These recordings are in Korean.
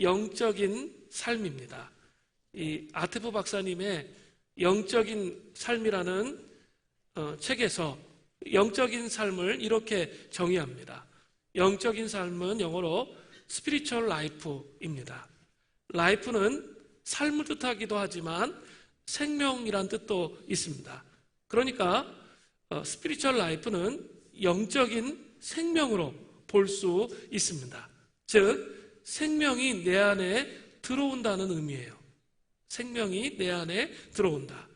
영적인 삶입니다. 이 아테프 박사님의 영적인 삶이라는 어, 책에서 영적인 삶을 이렇게 정의합니다. 영적인 삶은 영어로 spiritual life입니다. life는 삶을 뜻하기도 하지만 생명이란 뜻도 있습니다. 그러니까 어, spiritual life는 영적인 생명으로 볼 수 있습니다. 즉 생명이 내 안에 들어온다는 의미예요. 생명이 내 안에 들어온다.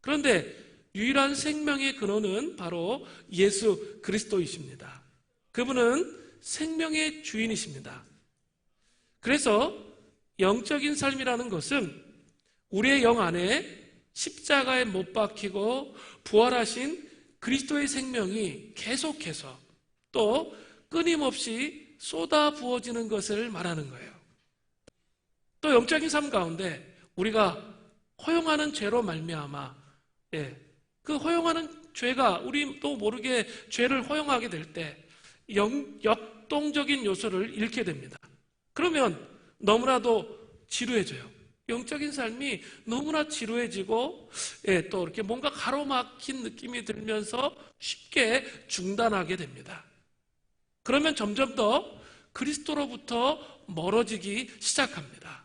그런데 유일한 생명의 근원은 바로 예수 그리스도이십니다. 그분은 생명의 주인이십니다. 그래서 영적인 삶이라는 것은 우리의 영 안에 십자가에 못 박히고 부활하신 그리스도의 생명이 계속해서 또 끊임없이 쏟아 부어지는 것을 말하는 거예요. 또 영적인 삶 가운데 우리가 허용하는 죄로 말미암아 예, 그 허용하는 죄가 우리 또 모르게 죄를 허용하게 될 때 역동적인 요소를 잃게 됩니다. 그러면 너무나도 지루해져요. 영적인 삶이 너무나 지루해지고 예, 또 이렇게 뭔가 가로막힌 느낌이 들면서 쉽게 중단하게 됩니다. 그러면 점점 더 그리스도로부터 멀어지기 시작합니다.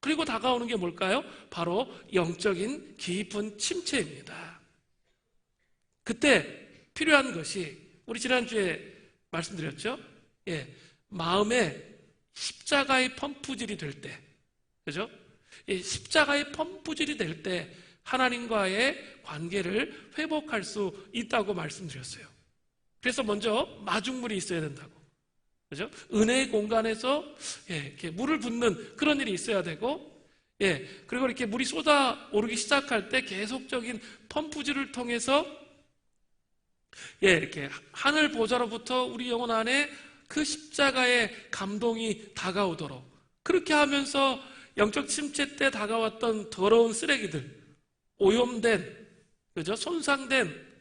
그리고 다가오는 게 뭘까요? 바로 영적인 깊은 침체입니다. 그때 필요한 것이 우리 지난주에 말씀드렸죠? 예, 마음에 십자가의 펌프질이 될 때, 그죠? 십자가의 펌프질이 될 때 하나님과의 관계를 회복할 수 있다고 말씀드렸어요. 그래서 먼저 마중물이 있어야 된다고. 그죠? 은혜의 공간에서 예, 이렇게 물을 붓는 그런 일이 있어야 되고, 예, 그리고 이렇게 물이 쏟아 오르기 시작할 때 계속적인 펌프질을 통해서 예, 이렇게 하늘 보좌로부터 우리 영혼 안에 그 십자가의 감동이 다가오도록 그렇게 하면서 영적 침체 때 다가왔던 더러운 쓰레기들, 오염된, 그죠? 손상된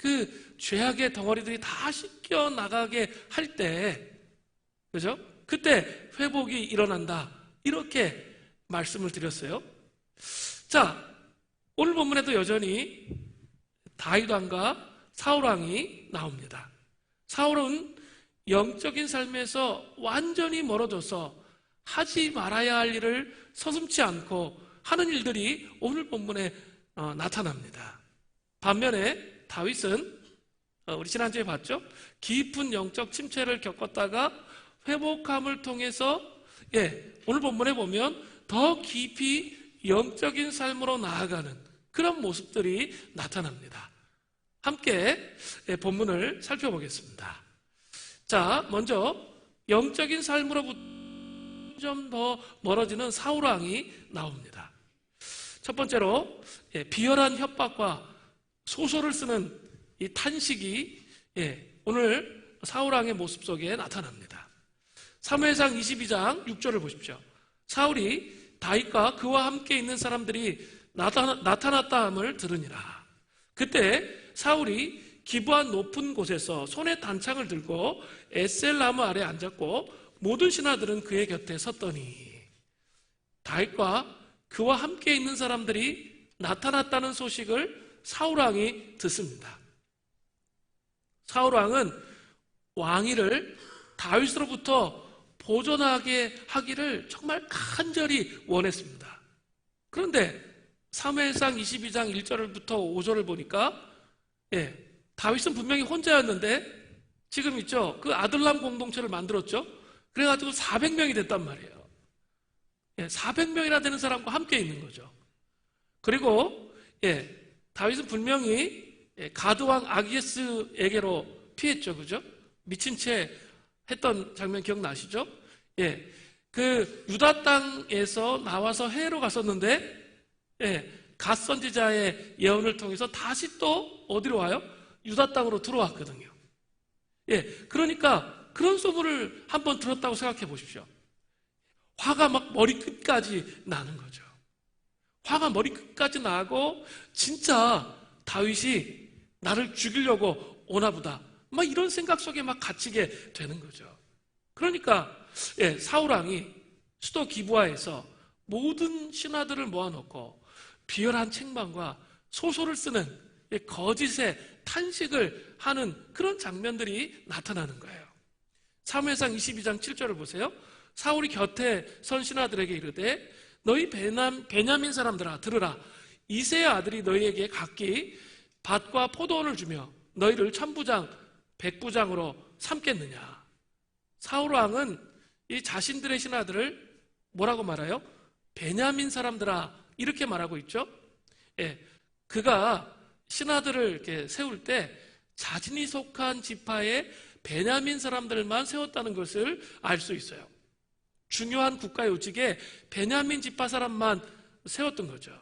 그 죄악의 덩어리들이 다 씻겨 나가게 할 때, 그죠? 그때 회복이 일어난다. 이렇게 말씀을 드렸어요. 자, 오늘 본문에도 여전히 다윗왕과 사울왕이 나옵니다. 사울은 영적인 삶에서 완전히 멀어져서 하지 말아야 할 일을 서슴치 않고 하는 일들이 오늘 본문에 어, 나타납니다. 반면에 다윗은 어, 우리 지난주에 봤죠? 깊은 영적 침체를 겪었다가 회복함을 통해서 예, 오늘 본문에 보면 더 깊이 영적인 삶으로 나아가는 그런 모습들이 나타납니다. 함께 예, 본문을 살펴보겠습니다. 자, 먼저 영적인 삶으로부터 점점 더 멀어지는 사울왕이 나옵니다. 첫 번째로 예, 비열한 협박과 소설을 쓰는 이 탄식이 예, 오늘 사울왕의 모습 속에 나타납니다. 사무엘상 22장 6절을 보십시오. 사울이 다윗과 그와 함께 있는 사람들이 나타났다 함을 들으니라. 그때 사울이 기부한 높은 곳에서 손에 단창을 들고 에셀 나무 아래 앉았고 모든 신하들은 그의 곁에 섰더니 다윗과 그와 함께 있는 사람들이 나타났다는 소식을 사울왕이 듣습니다. 사울왕은 왕위를 다윗으로부터 보존하게 하기를 정말 간절히 원했습니다. 그런데 사무엘상 22장 1절부터 5절을 보니까 예, 다윗은 분명히 혼자였는데 지금 있죠. 그 아들람 공동체를 만들었죠. 그래가지고 400명이 됐단 말이에요. 400명이나 예, 되는 사람과 함께 있는 거죠. 그리고 예, 다윗은 분명히 예, 가드왕 아기에스에게로 피했죠, 그죠? 미친 채 했던 장면 기억나시죠? 예, 그 유다 땅에서 나와서 해로 갔었는데, 예, 갓 선지자의 예언을 통해서 다시 또 어디로 와요? 유다 땅으로 들어왔거든요. 예, 그러니까 그런 소문을 한번 들었다고 생각해 보십시오. 화가 막 머리끝까지 나는 거죠. 화가 머리끝까지 나고 진짜 다윗이 나를 죽이려고 오나 보다. 막 이런 생각 속에 막 갇히게 되는 거죠. 그러니까 예, 사울왕이 수도 기부하에서 모든 신하들을 모아놓고 비열한 책망과 소설을 쓰는 이 거짓의 탄식을 하는 그런 장면들이 나타나는 거예요. 사무엘상 22장 7절을 보세요. 사울이 곁에 선 신하들에게 이르되 너희 베남, 베냐민 사람들아 들으라 이세의 아들이 너희에게 각기 밭과 포도원을 주며 너희를 천부장 백부장으로 삼겠느냐 사울 왕은 이 자신들의 신하들을 뭐라고 말해요? 베냐민 사람들아 이렇게 말하고 있죠. 예, 그가 신하들을 이렇게 세울 때 자신이 속한 지파의 베냐민 사람들만 세웠다는 것을 알 수 있어요. 중요한 국가 요직에 베냐민 지파 사람만 세웠던 거죠.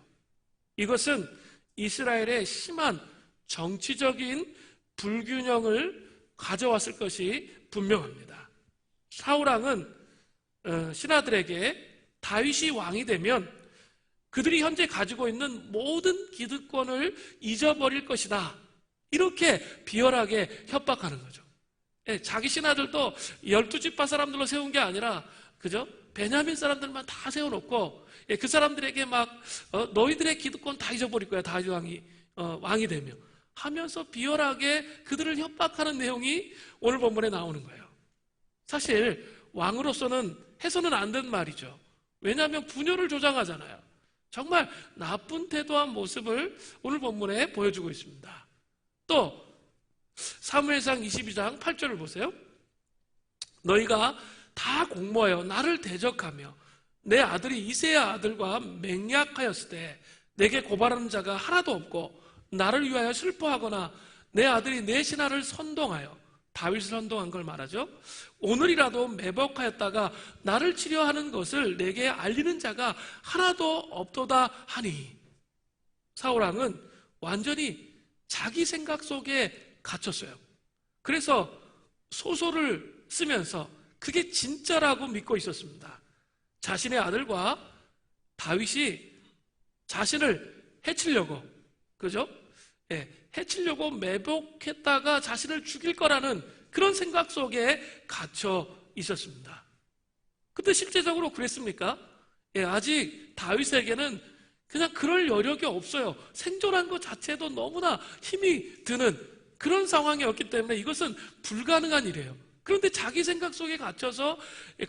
이것은 이스라엘의 심한 정치적인 불균형을 가져왔을 것이 분명합니다. 사울왕은 어, 신하들에게 다윗이 왕이 되면 그들이 현재 가지고 있는 모든 기득권을 잊어버릴 것이다. 이렇게 비열하게 협박하는 거죠. 예, 자기 신하들도 열두 지파 사람들로 세운 게 아니라 그죠? 베냐민 사람들만 다 세워놓고 예, 그 사람들에게 막 어, 너희들의 기득권 다 잊어버릴 거야 다윗 왕이 어, 왕이 되면 하면서 비열하게 그들을 협박하는 내용이 오늘 본문에 나오는 거예요. 사실 왕으로서는 해서는 안 되는 말이죠. 왜냐하면 분열을 조장하잖아요. 정말 나쁜 태도한 모습을 오늘 본문에 보여주고 있습니다. 또 사무엘상 22장 8절을 보세요. 너희가 다 공모하여 나를 대적하며 내 아들이 이세의 아들과 맹약하였을 때 내게 고발하는 자가 하나도 없고 나를 위하여 슬퍼하거나 내 아들이 내 신하를 선동하여 다윗을 선동한 걸 말하죠. 오늘이라도 매복하였다가 나를 치료하는 것을 내게 알리는 자가 하나도 없도다 하니 사울 왕은 완전히 자기 생각 속에 갇혔어요. 그래서 소설을 쓰면서 그게 진짜라고 믿고 있었습니다. 자신의 아들과 다윗이 자신을 해치려고 그죠? 예, 해치려고 매복했다가 자신을 죽일 거라는 그런 생각 속에 갇혀 있었습니다. 근데 실제적으로 그랬습니까? 예, 아직 다윗에게는 그냥 그럴 여력이 없어요. 생존한 것 자체도 너무나 힘이 드는 그런 상황이었기 때문에 이것은 불가능한 일이에요. 그런데 자기 생각 속에 갇혀서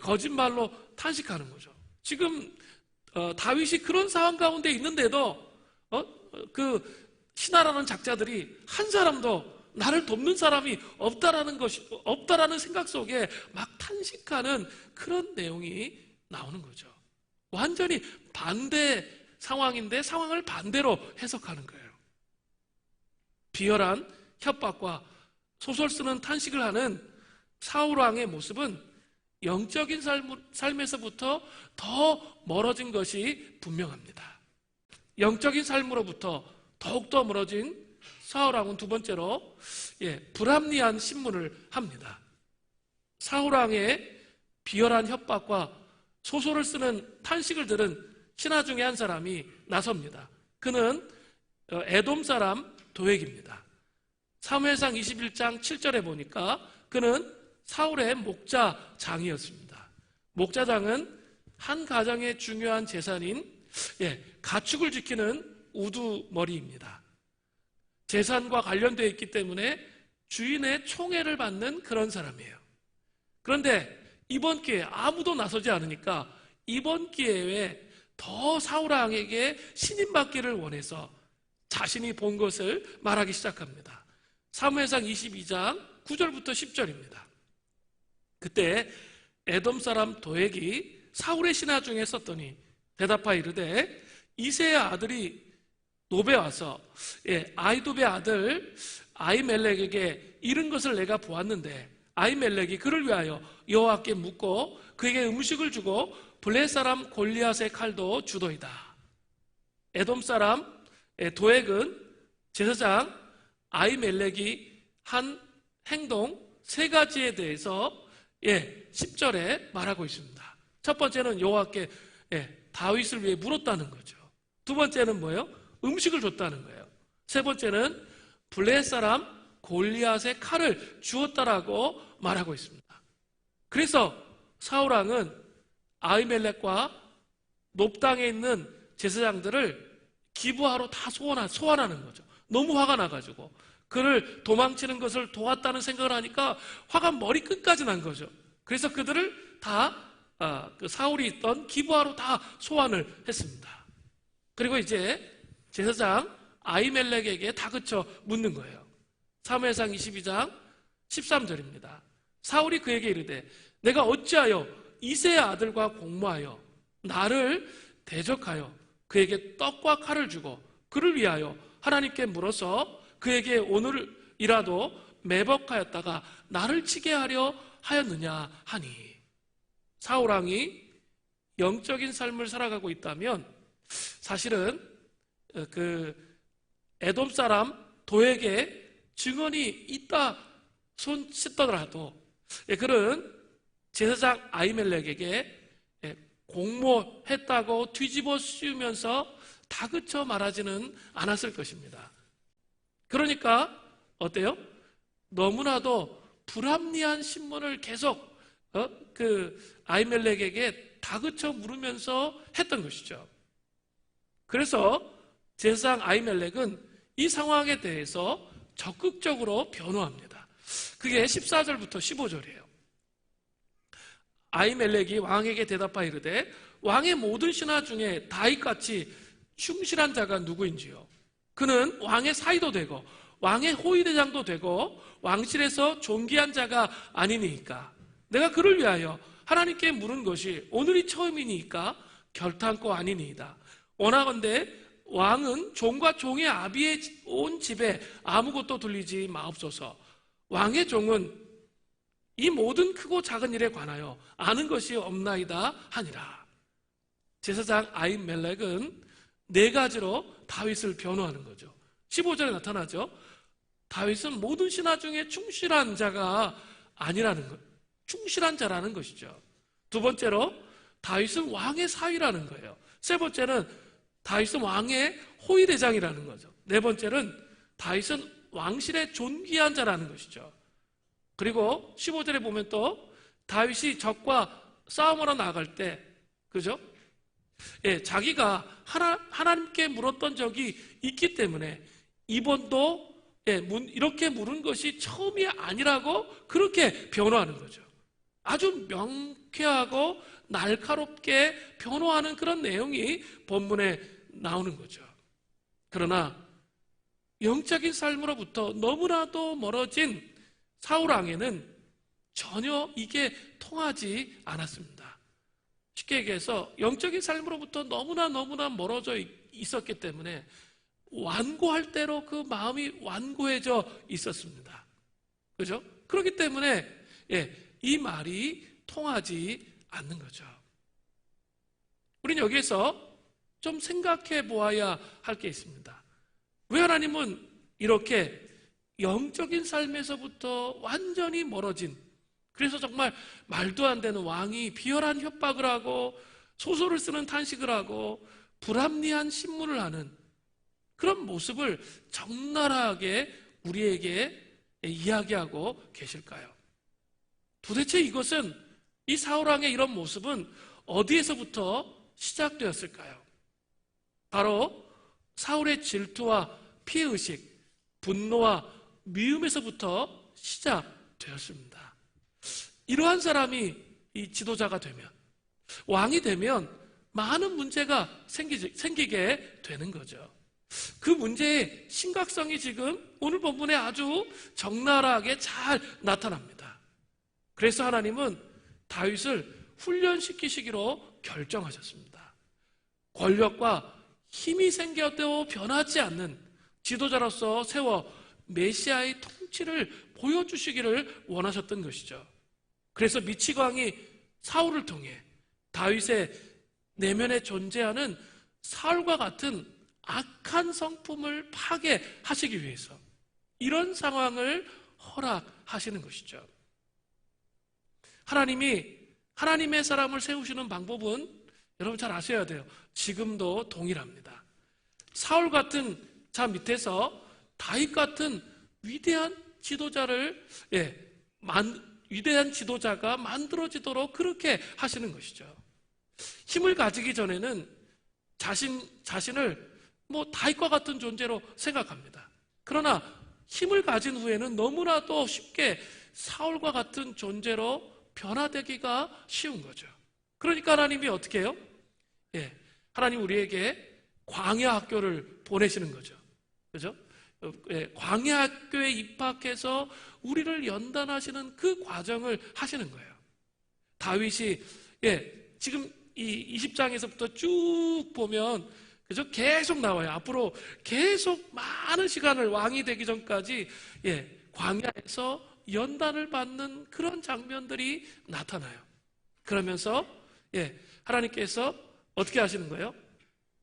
거짓말로 탄식하는 거죠. 지금 어, 다윗이 그런 상황 가운데 있는데도 어? 그 신하라는 작자들이 한 사람도 나를 돕는 사람이 없다라는 것이 없다라는 생각 속에 막 탄식하는 그런 내용이 나오는 거죠. 완전히 반대 상황인데 상황을 반대로 해석하는 거예요. 비열한 협박과 소설 쓰는 탄식을 하는 사울 왕의 모습은 영적인 삶, 삶에서부터 더 멀어진 것이 분명합니다. 영적인 삶으로부터 더욱더 멀어진 사울왕은 두 번째로 예, 불합리한 신문을 합니다. 사울왕의 비열한 협박과 소설을 쓰는 탄식을 들은 신하 중에 한 사람이 나섭니다. 그는 어, 에돔 사람 도액입니다. 사무엘상 21장 7절에 보니까 그는 사울의 목자장이었습니다. 목자장은 한 가정의 중요한 재산인 예, 가축을 지키는 우두머리입니다. 재산과 관련되어 있기 때문에 주인의 총애를 받는 그런 사람이에요. 그런데 이번 기회에 아무도 나서지 않으니까 이번 기회에 더 사울왕에게 신임받기를 원해서 자신이 본 것을 말하기 시작합니다. 사무엘상 22장 9절부터 10절입니다. 그때 에돔 사람 도액이 사울의 신하 중에 썼더니 대답하여 이르되 이세의 아들이 노베 와서 예, 아이도베 아들 아이멜렉에게 이런 것을 내가 보았는데 아이멜렉이 그를 위하여 여호와께 묻고 그에게 음식을 주고 블레 사람 골리앗의 칼도 주도이다. 에돔 사람 예, 도액은 제사장 아이멜렉이 한 행동 세 가지에 대해서 예, 10절에 말하고 있습니다. 첫 번째는 여호와께 예, 다윗을 위해 물었다는 거죠. 두 번째는 뭐예요? 음식을 줬다는 거예요. 세 번째는 블레 사람 골리앗의 칼을 주었다라고 말하고 있습니다. 그래서 사울왕은 아이멜렉과 높당에 있는 제사장들을 기부하러 다 소환하, 소환하는 거죠. 너무 화가 나가지고 그를 도망치는 것을 도왔다는 생각을 하니까 화가 머리 끝까지 난 거죠. 그래서 그들을 다 아, 그 사울이 있던 기부하러 다 소환을 했습니다. 그리고 이제 제사장 아이멜렉에게 다그쳐 묻는 거예요. 사무엘상 22장 13절입니다. 사울이 그에게 이르되 내가 어찌하여 이세의 아들과 공모하여 나를 대적하여 그에게 떡과 칼을 주고 그를 위하여 하나님께 물어서 그에게 오늘이라도 매복하였다가 나를 치게 하려 하였느냐 하니 사울왕이 영적인 삶을 살아가고 있다면 사실은 어, 그 에돔 사람 도에게 증언이 있다 손 씻더라도 예, 그는 제사장 아이멜렉에게 예, 공모했다고 뒤집어 씌우면서 다그쳐 말하지는 않았을 것입니다. 그러니까 어때요? 너무나도 불합리한 신문을 계속 어? 그 아이멜렉에게 다그쳐 물으면서 했던 것이죠. 그래서 제사장 아이멜렉은 이 상황에 대해서 적극적으로 변호합니다. 그게 14절부터 15절이에요. 아이멜렉이 왕에게 대답하여 이르되 왕의 모든 신하 중에 다윗같이 충실한 자가 누구인지요? 그는 왕의 사이도 되고 왕의 호위대장도 되고 왕실에서 존귀한 자가 아니니까 내가 그를 위하여 하나님께 물은 것이 오늘이 처음이니까 결탄코 아니니이다. 원하건대 왕은 종과 종의 아비의 온 집에 아무것도 들리지 마옵소서. 왕의 종은 이 모든 크고 작은 일에 관하여 아는 것이 없나이다 하니라. 제사장 아이멜렉은 네 가지로 다윗을 변호하는 거죠. 15절에 나타나죠. 다윗은 모든 신하 중에 충실한 자가 아니라는 것. 충실한 자라는 것이죠. 두 번째로 다윗은 왕의 사위라는 거예요. 세 번째는 다윗은 왕의 호위대장이라는 거죠. 네 번째는 다윗은 왕실의 존귀한 자라는 것이죠. 그리고 15절에 보면 또 다윗이 적과 싸움하러 나갈 때, 그죠? 예, 자기가 하나, 하나님께 물었던 적이 있기 때문에 이번도 예, 문, 이렇게 물은 것이 처음이 아니라고 그렇게 변호하는 거죠. 아주 명쾌하고 날카롭게 변호하는 그런 내용이 본문에 나오는 거죠. 그러나 영적인 삶으로부터 너무나도 멀어진 사울왕에는 전혀 이게 통하지 않았습니다. 쉽게 얘기해서 영적인 삶으로부터 너무나 너무나 멀어져 있었기 때문에 완고할 대로 그 마음이 완고해져 있었습니다. 그죠? 그렇기 때문에 예, 이 말이 통하지 않는 거죠. 우리는 여기에서 좀 생각해 보아야 할 게 있습니다. 왜 하나님은 이렇게 영적인 삶에서부터 완전히 멀어진 그래서 정말 말도 안 되는 왕이 비열한 협박을 하고 소설을 쓰는 탄식을 하고 불합리한 신문을 하는 그런 모습을 적나라하게 우리에게 이야기하고 계실까요? 도대체 이것은 이 사울왕의 이런 모습은 어디에서부터 시작되었을까요? 바로 사울의 질투와 피해의식, 분노와 미움에서부터 시작되었습니다. 이러한 사람이 이 지도자가 되면, 왕이 되면 많은 문제가 생기, 생기게 되는 거죠. 그 문제의 심각성이 지금 오늘 본문에 아주 적나라하게 잘 나타납니다. 그래서 하나님은 다윗을 훈련시키시기로 결정하셨습니다. 권력과 힘이 생겨도 변하지 않는 지도자로서 세워 메시아의 통치를 보여주시기를 원하셨던 것이죠. 그래서 미치광이 사울을 통해 다윗의 내면에 존재하는 사울과 같은 악한 성품을 파괴하시기 위해서 이런 상황을 허락하시는 것이죠. 하나님이 하나님의 사람을 세우시는 방법은 여러분 잘 아셔야 돼요. 지금도 동일합니다. 사울 같은 자 밑에서 다윗 같은 위대한 지도자를 예, 만, 위대한 지도자가 만들어지도록 그렇게 하시는 것이죠. 힘을 가지기 전에는 자신, 자신을 뭐 다윗과 같은 존재로 생각합니다. 그러나 힘을 가진 후에는 너무나도 쉽게 사울과 같은 존재로 변화되기가 쉬운 거죠. 그러니까 하나님이 어떻게 해요? 예. 하나님 우리에게 광야 학교를 보내시는 거죠. 그죠? 어, 예, 광야 학교에 입학해서 우리를 연단하시는 그 과정을 하시는 거예요. 다윗이 예, 지금 이 20장에서부터 쭉 보면 그죠? 계속 나와요. 앞으로 계속 많은 시간을 왕이 되기 전까지 예, 광야에서 연단을 받는 그런 장면들이 나타나요. 그러면서 예, 하나님께서 어떻게 하시는 거예요?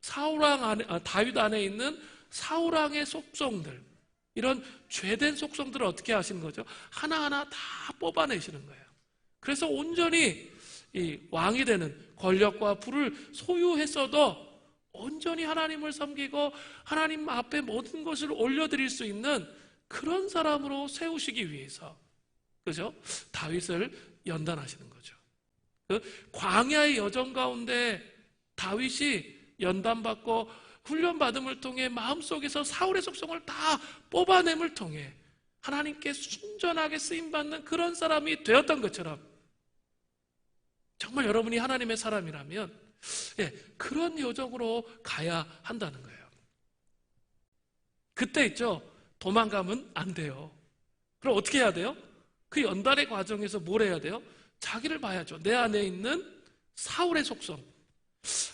사울 왕 안에 아, 다윗 안에 있는 사울왕의 속성들 이런 죄된 속성들을 어떻게 하시는 거죠? 하나하나 다 뽑아내시는 거예요. 그래서 온전히 이 왕이 되는 권력과 부를 소유했어도 온전히 하나님을 섬기고 하나님 앞에 모든 것을 올려드릴 수 있는 그런 사람으로 세우시기 위해서 그죠? 다윗을 연단하시는 거죠. 그 광야의 여정 가운데 다윗이 연단받고 훈련받음을 통해 마음속에서 사울의 속성을 다 뽑아냄을 통해 하나님께 순전하게 쓰임받는 그런 사람이 되었던 것처럼 정말 여러분이 하나님의 사람이라면 예, 그런 여정으로 가야 한다는 거예요. 그때 있죠. 도망가면 안 돼요. 그럼 어떻게 해야 돼요? 그 연단의 과정에서 뭘 해야 돼요? 자기를 봐야죠. 내 안에 있는 사울의 속성.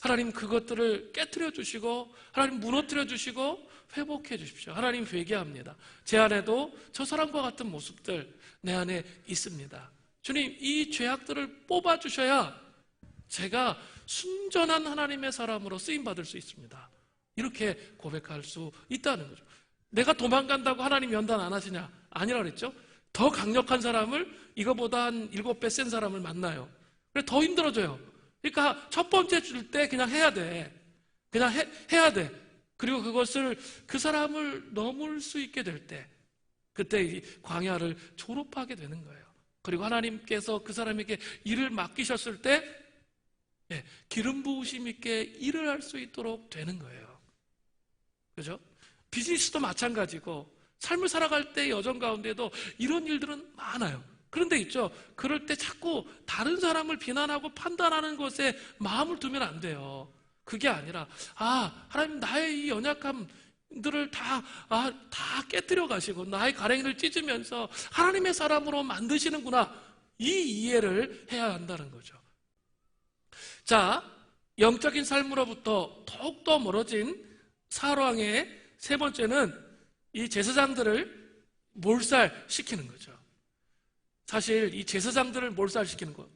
하나님 그것들을 깨뜨려 주시고 하나님 무너뜨려 주시고 회복해 주십시오. 하나님 회개합니다. 제 안에도 저 사람과 같은 모습들 내 안에 있습니다. 주님 이 죄악들을 뽑아 주셔야 제가 순전한 하나님의 사람으로 쓰임 받을 수 있습니다. 이렇게 고백할 수 있다는 거죠. 내가 도망간다고 하나님 연단 안 하시냐? 아니라 그랬죠. 더 강력한 사람을 이거보다 한 일곱 배 센 사람을 만나요. 그래 더 힘들어져요. 그러니까 첫 번째 줄 때 그냥 해야 돼. 그냥 해, 해야 돼. 그리고 그것을 그 사람을 넘을 수 있게 될 때, 그때 이 광야를 졸업하게 되는 거예요. 그리고 하나님께서 그 사람에게 일을 맡기셨을 때, 예, 기름 부으심 있게 일을 할 수 있도록 되는 거예요. 그죠? 비즈니스도 마찬가지고, 삶을 살아갈 때 여정 가운데도 이런 일들은 많아요. 그런데 있죠. 그럴 때 자꾸 다른 사람을 비난하고 판단하는 것에 마음을 두면 안 돼요. 그게 아니라, 아, 하나님 나의 이 연약함들을 다, 아, 다 깨뜨려 가시고, 나의 가랭이를 찢으면서 하나님의 사람으로 만드시는구나. 이 이해를 해야 한다는 거죠. 자, 영적인 삶으로부터 더욱더 멀어진 사랑의 세 번째는 이 제사장들을 몰살시키는 거죠. 사실 이 제사장들을 몰살시키는 것.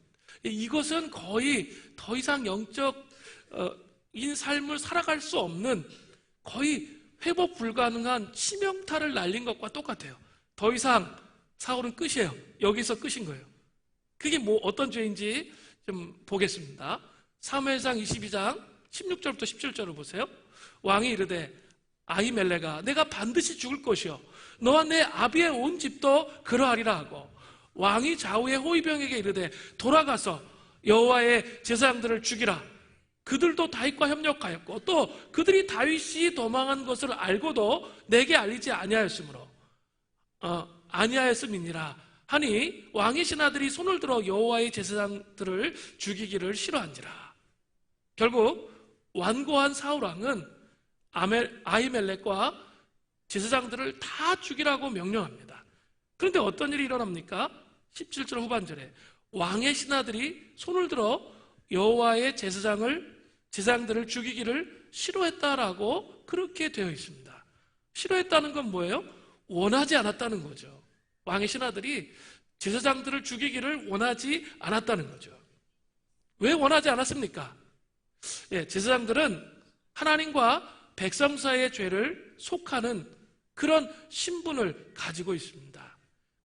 이것은 거의 더 이상 영적인 삶을 살아갈 수 없는 거의 회복 불가능한 치명타를 날린 것과 똑같아요. 더 이상 사울은 끝이에요. 여기서 끝인 거예요. 그게 뭐 어떤 죄인지 좀 보겠습니다. 3회상 22장 16절부터 17절을 보세요. 왕이 이르되 아이멜레가 내가 반드시 죽을 것이요 너와 내 아비의 온 집도 그러하리라 하고 왕이 좌우의 호위병에게 이르되 돌아가서 여호와의 제사장들을 죽이라 그들도 다윗과 협력하였고 또 그들이 다윗이 도망한 것을 알고도 내게 알리지 아니하였으므로 어, 아니하였음이니라 하니 왕의 신하들이 손을 들어 여호와의 제사장들을 죽이기를 싫어한지라 결국 완고한 사울 왕은 아이멜렉과 제사장들을 다 죽이라고 명령합니다. 그런데 어떤 일이 일어납니까? 17절 후반절에 왕의 신하들이 손을 들어 여호와의 제사장을 제사장들을 죽이기를 싫어했다라고 그렇게 되어 있습니다. 싫어했다는 건 뭐예요? 원하지 않았다는 거죠. 왕의 신하들이 제사장들을 죽이기를 원하지 않았다는 거죠. 왜 원하지 않았습니까? 예, 제사장들은 하나님과 백성 사이의 죄를 속하는 그런 신분을 가지고 있습니다.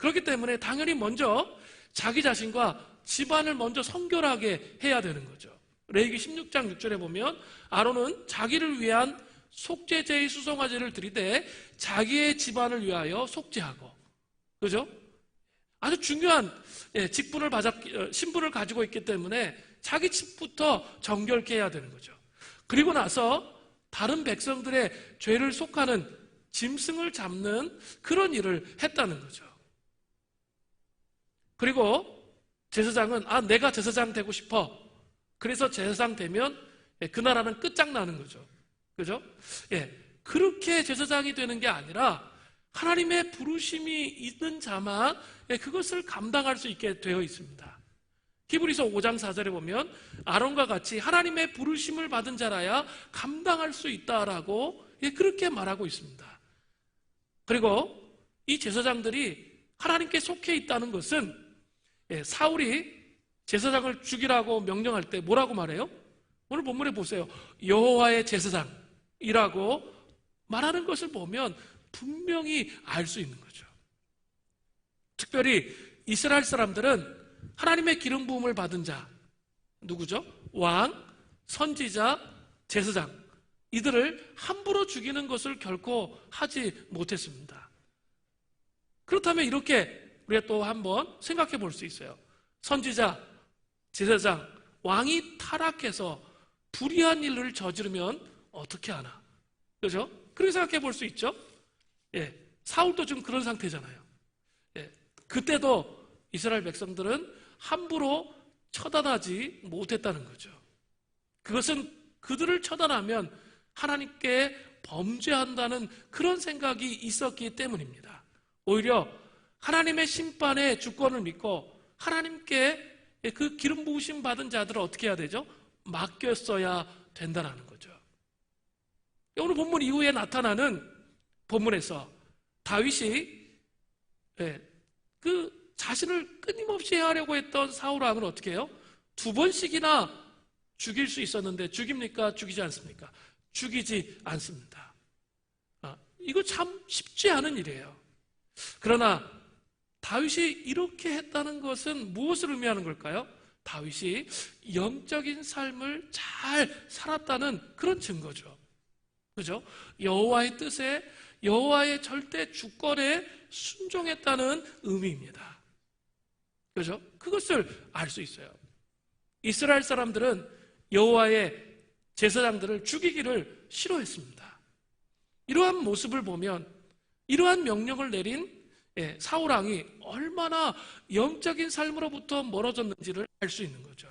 그렇기 때문에 당연히 먼저 자기 자신과 집안을 먼저 성결하게 해야 되는 거죠. 레이기 16장 6절에 보면 아론은 자기를 위한 속죄제의 수송화제를 드리되 자기의 집안을 위하여 속죄하고 그죠? 아주 중요한 예, 직분을 받았 어, 신분을 가지고 있기 때문에 자기 집부터 정결케 해야 되는 거죠. 그리고 나서 다른 백성들의 죄를 속하는 짐승을 잡는 그런 일을 했다는 거죠. 그리고 제사장은 아 내가 제사장 되고 싶어. 그래서 제사장 되면 예, 그 나라는 끝장나는 거죠. 그죠? 예. 그렇게 제사장이 되는 게 아니라 하나님의 부르심이 있는 자만 예, 그것을 감당할 수 있게 되어 있습니다. 히브리서 5장 4절에 보면 아론과 같이 하나님의 부르심을 받은 자라야 감당할 수 있다라고 예, 그렇게 말하고 있습니다. 그리고 이 제사장들이 하나님께 속해 있다는 것은 예, 사울이 제사장을 죽이라고 명령할 때 뭐라고 말해요? 오늘 본문에 보세요. 여호와의 제사장이라고 말하는 것을 보면 분명히 알 수 있는 거죠. 특별히 이스라엘 사람들은 하나님의 기름 부음을 받은 자 누구죠? 왕, 선지자, 제사장 이들을 함부로 죽이는 것을 결코 하지 못했습니다. 그렇다면 이렇게 우리가 또 한번 생각해 볼 수 있어요. 선지자, 제사장, 왕이 타락해서 불의한 일을 저지르면 어떻게 하나? 그죠? 그렇게 생각해 볼 수 있죠? 예. 사울도 지금 그런 상태잖아요. 예. 그때도 이스라엘 백성들은 함부로 처단하지 못했다는 거죠. 그것은 그들을 처단하면 하나님께 범죄한다는 그런 생각이 있었기 때문입니다. 오히려 하나님의 심판의 주권을 믿고 하나님께 그 기름 부으심 받은 자들을 어떻게 해야 되죠? 맡겼어야 된다는 거죠. 오늘 본문 이후에 나타나는 본문에서 다윗이 예, 그 자신을 끊임없이 해하려고 했던 사울 왕을 어떻게 해요? 두 번씩이나 죽일 수 있었는데 죽입니까? 죽이지 않습니까? 죽이지 않습니다. 아, 이거 참 쉽지 않은 일이에요. 그러나 다윗이 이렇게 했다는 것은 무엇을 의미하는 걸까요? 다윗이 영적인 삶을 잘 살았다는 그런 증거죠. 그죠? 여호와의 뜻에 여호와의 절대 주권에 순종했다는 의미입니다. 그죠? 그것을 알 수 있어요. 이스라엘 사람들은 여호와의 제사장들을 죽이기를 싫어했습니다. 이러한 모습을 보면 이러한 명령을 내린 예, 사울 왕이 얼마나 영적인 삶으로부터 멀어졌는지를 알 수 있는 거죠.